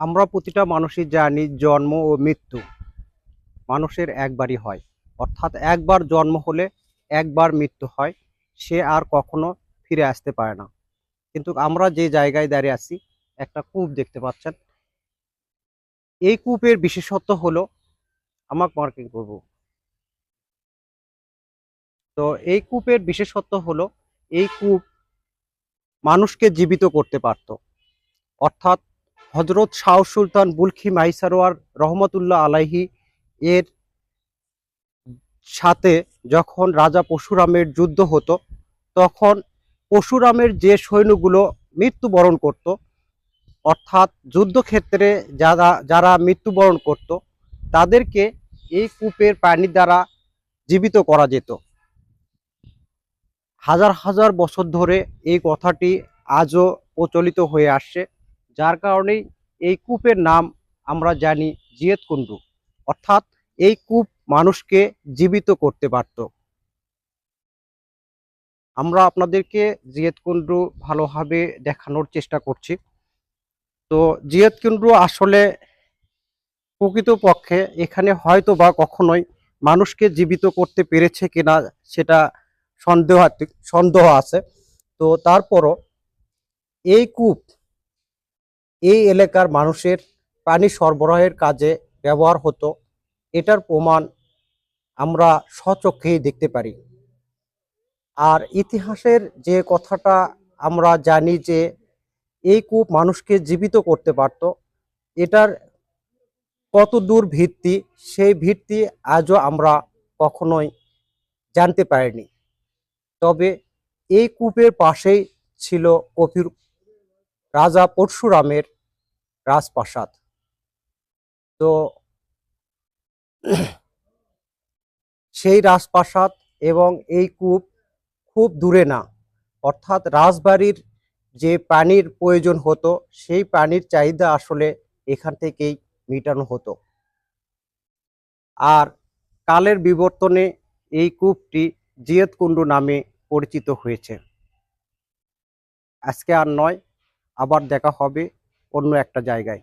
আমরা প্রতিটা মানুষই জানি জন্ম ও মৃত্যু। মানুষের একবারই হয়। অর্থাৎ একবার জন্ম হলে একবার মৃত্যু হয়, সে আর কখনো ফিরে আসতে পারে না। কিন্তু আমরা যে জায়গায় দাঁড়িয়ে আছি, একটা কূপ দেখতে পাচ্ছেন। এই কূপের বিশেষত্ব হলো, আমাকে মার্কিং করব। তো এই কূপের বিশেষত্ব হলো, এই কূপ মানুষকে জীবিত করতে পারত। অর্থাৎ হজরত শাহ সুলতান বুলখি মাইসারোয়ার রহমতুল্লাহ আলাইহি এর সাথে যখন রাজা পরশুরামের যুদ্ধ হতো, তখন পশুরামের যে সৈন্যগুলো মৃত্যুবরণ করত, অর্থাৎ যুদ্ধক্ষেত্রে যারা যারা মৃত্যুবরণ করত, তাদেরকে এই কূপের পানি দ্বারা জীবিত করা যেত। হাজার হাজার বছর ধরে এই কথাটি আজও প্রচলিত হয়ে আসছে। যার কারণেই এই কূপের নাম আমরা জানি জিয়েতকুণ্ডু অর্থাৎ এই কূপ মানুষকে জীবিত করতে পারত। আমরা আপনাদেরকে জিয়েতকুণ্ডু ভালোভাবে দেখানোর চেষ্টা করছি। তো জিয়েত কুণ্ডু আসলে প্রকৃতপক্ষে এখানে হয়তো বা কখনোই মানুষকে জীবিত করতে পেরেছে কিনা সেটা সন্দেহাত্মিক, সন্দেহ আছে। তো তারপরও এই কূপ এই এলাকার মানুষের পানি সরবরাহের কাজে ব্যবহার হতো। এটার প্রমাণ আমরা স্বচক্ষেই দেখতে পারি। আর ইতিহাসের যে কথাটা আমরা জানি যে এই কূপ মানুষকে জীবিত করতে পারত, এটার কত দূর ভিত্তি, সেই ভিত্তি আজও আমরা কখনোই জানতে পারিনি। তবে এই কূপের পাশেই ছিল কপির রাজা পরশুরামের রাজপ্রাসাদ। তো সেই রাজপ্রাসাদ এবং এই কূপ খুব দূরে না। অর্থাৎ রাজবাড়ির যে পানির প্রয়োজন হতো, সেই পানির চাহিদা আসলে এখান থেকেই মেটানো হতো। আর কালের বিবর্তনে এই কূপটি জিয়তকুণ্ডু নামে পরিচিত হয়েছে। আজকে আর নয় আবার দেখা হবে অন্য একটা জায়গায়।